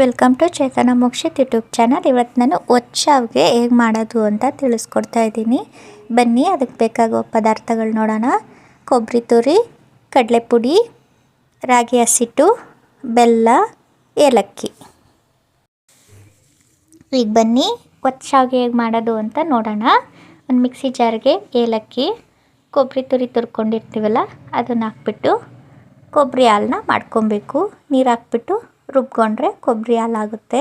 Welcome to Chetana Mokshith YouTube channel ಇವತ್ತು ನಾನು ಒಚ್ಚಾವ್ಗೆ ಹೇಗೆ ಮಾಡೋದು ಅಂತ ತಿಳಿಸ್ಕೊಡ್ತಾ ಇದ್ದೀನಿ. ಬನ್ನಿ, ಅದಕ್ಕೆ ಬೇಕಾಗುವ ಪದಾರ್ಥಗಳು ನೋಡೋಣ. ಕೊಬ್ಬರಿ ತುರಿ, ಕಡಲೆಪುಡಿ, ರಾಗಿ ಹಸಿಟ್ಟು, ಬೆಲ್ಲ, ಏಲಕ್ಕಿ. ಈಗ ಬನ್ನಿ, ಒಚ್ಚಾವ್ಗೆ ಹೇಗೆ ಮಾಡೋದು ಅಂತ ನೋಡೋಣ. ಒಂದು ಮಿಕ್ಸಿ ಜಾರ್ಗೆ ಏಲಕ್ಕಿ ಕೊಬ್ಬರಿ ತುರಿ ತುರ್ಕೊಂಡಿರ್ತೀವಲ್ಲ, ಅದನ್ನು ಹಾಕ್ಬಿಟ್ಟು ಕೊಬ್ಬರಿ ಹಾಲನ್ನ ಮಾಡ್ಕೊಬೇಕು. ನೀರು ಹಾಕ್ಬಿಟ್ಟು ರುಬ್ಕೊಂಡ್ರೆ ಕೊಬ್ಬರಿ ಹಾಲಾಗುತ್ತೆ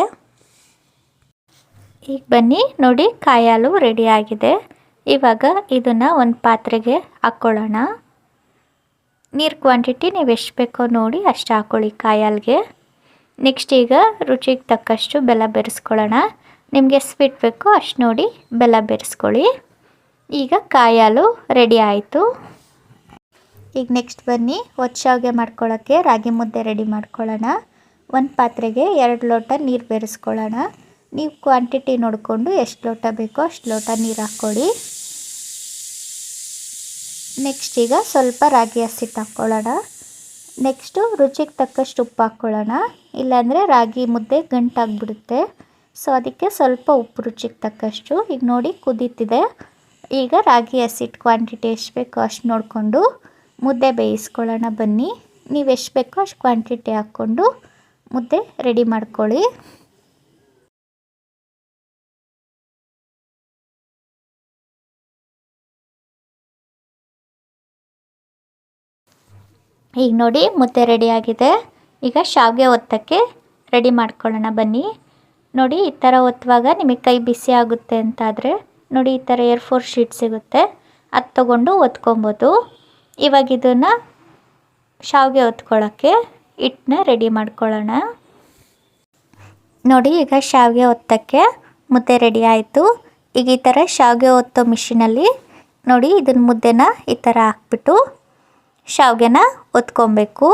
ಈಗ ಬನ್ನಿ, ನೋಡಿ ಕಾಯಿ ಹಾಲು ರೆಡಿ ಆಗಿದೆ. ಇವಾಗ ಇದನ್ನು ಒಂದು ಪಾತ್ರೆಗೆ ಹಾಕ್ಕೊಳ್ಳೋಣ. ನೀರು ಕ್ವಾಂಟಿಟಿ ನೀವು ಎಷ್ಟು ಬೇಕೋ ನೋಡಿ ಅಷ್ಟು ಹಾಕ್ಕೊಳ್ಳಿ ಕಾಯಿ ನೆಕ್ಸ್ಟ್ ಈಗ ರುಚಿಗೆ ತಕ್ಕಷ್ಟು ಬೆಲ್ಲ ಬೆರೆಸ್ಕೊಳ್ಳೋಣ. ನಿಮಗೆ ಸ್ವೀಟ್ ಬೇಕೋ ಅಷ್ಟು ನೋಡಿ ಬೆಲ್ಲ ಬೆರೆಸ್ಕೊಳ್ಳಿ. ಈಗ ಕಾಯಿ ಹಾಲು ರೆಡಿ ಆಯಿತು. ಈಗ ನೆಕ್ಸ್ಟ್ ಬನ್ನಿ ಒಚ್ಚಾವ್ಗೆ ಮಾಡ್ಕೊಳ್ಳೋಕ್ಕೆ ರಾಗಿ ಮುದ್ದೆ ರೆಡಿ ಮಾಡ್ಕೊಳ್ಳೋಣ. ಒಂದು ಪಾತ್ರೆಗೆ ಎರಡು ಲೋಟ ನೀರು ಬೆರೆಸ್ಕೊಳ್ಳೋಣ. ನೀವು ಕ್ವಾಂಟಿಟಿ ನೋಡಿಕೊಂಡು ಎಷ್ಟು ಲೋಟ ಬೇಕೋ ಅಷ್ಟು ಲೋಟ ನೀರು ಹಾಕ್ಕೊಳ್ಳಿ. ನೆಕ್ಸ್ಟ್ ಈಗ ಸ್ವಲ್ಪ ರಾಗಿ ಹಸಿಟ್ಟು ಹಾಕ್ಕೊಳ್ಳೋಣ ನೆಕ್ಸ್ಟು ರುಚಿಗೆ ತಕ್ಕಷ್ಟು ಉಪ್ಪು ಹಾಕ್ಕೊಳ್ಳೋಣ. ಇಲ್ಲಾಂದರೆ ರಾಗಿ ಮುದ್ದೆ ಗಂಟಾಗ್ಬಿಡುತ್ತೆ. ಸೊ ಅದಕ್ಕೆ ಸ್ವಲ್ಪ ಉಪ್ಪು ರುಚಿಗೆ ತಕ್ಕಷ್ಟು. ಈಗ ನೋಡಿ ಕುದೀತಿದೆ. ಈಗ ರಾಗಿ ಹಸಿಟ್ಟು ಕ್ವಾಂಟಿಟಿ ಎಷ್ಟು ಬೇಕೋ ಅಷ್ಟು ನೋಡಿಕೊಂಡು ಮುದ್ದೆ ಬೇಯಿಸ್ಕೊಳ್ಳೋಣ ಬನ್ನಿ. ನೀವು ಎಷ್ಟು ಬೇಕೋ ಅಷ್ಟು ಕ್ವಾಂಟಿಟಿ ಹಾಕ್ಕೊಂಡು ಮುದ್ದೆ ರೆಡಿ ಮಾಡ್ಕೊಳ್ಳಿ. ಈಗ ನೋಡಿ ಮುದ್ದೆ ರೆಡಿ ಆಗಿದೆ. ಈಗ ಶಾವಿಗೆ ಒತ್ತಕ್ಕೆ ರೆಡಿ ಮಾಡ್ಕೊಳ್ಳೋಣ ಬನ್ನಿ. ನೋಡಿ ಈ ಥರ ಒತ್ತುವಾಗ ನಿಮಗೆ ಕೈ ಬಿಸಿ ಆಗುತ್ತೆ ಅಂತಾದರೆ ನೋಡಿ ಈ ಥರ ಏರ್ ಫೋರ್ ಶೀಟ್ ಸಿಗುತ್ತೆ. ಅದು ತೊಗೊಂಡು ಒತ್ಕೊಬೋದು. ಇವಾಗ ಇದನ್ನು ಶಾವಿಗೆ ಹೊತ್ಕೊಳ್ಳೋಕ್ಕೆ ಹಿಟ್ಟನ್ನ ರೆಡಿ ಮಾಡ್ಕೊಳ್ಳೋಣ. ನೋಡಿ, ಈಗ ಶಾವಿಗೆ ಒತ್ತಕ್ಕೆ ಮುದ್ದೆ ರೆಡಿ ಆಯಿತು. ಈಗ ಈ ಥರ ಶಾವಿಗೆ ಒತ್ತೋ ಮಿಷಿನಲ್ಲಿ ನೋಡಿ ಇದನ್ನ ಮುದ್ದೆನ ಈ ಥರ ಹಾಕ್ಬಿಟ್ಟು ಶಾವಿಗೆನ ಒತ್ಕೊಬೇಕು.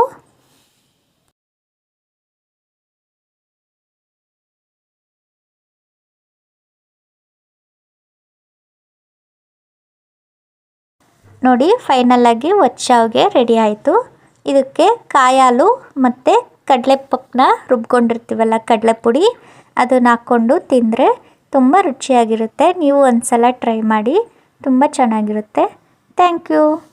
ನೋಡಿ ಫೈನಲ್ ಆಗಿ ಒತ್ತ ಶಾವಿಗೆ ರೆಡಿ ಆಯಿತು. ಇದಕ್ಕೆ ಕಾಯಾಲು ಮತ್ತು ಕಡಲೆ ಪಪ್ಪನ್ನ ರುಬ್ಕೊಂಡಿರ್ತೀವಲ್ಲ ಕಡಲೆ ಪುಡಿ ಅದನ್ನ ಹಾಕ್ಕೊಂಡು ತಿಂದರೆ ತುಂಬ ರುಚಿಯಾಗಿರುತ್ತೆ. ನೀವು ಒಂದು ಸಲ ಟ್ರೈ ಮಾಡಿ, ತುಂಬ ಚೆನ್ನಾಗಿರುತ್ತೆ. Thank you.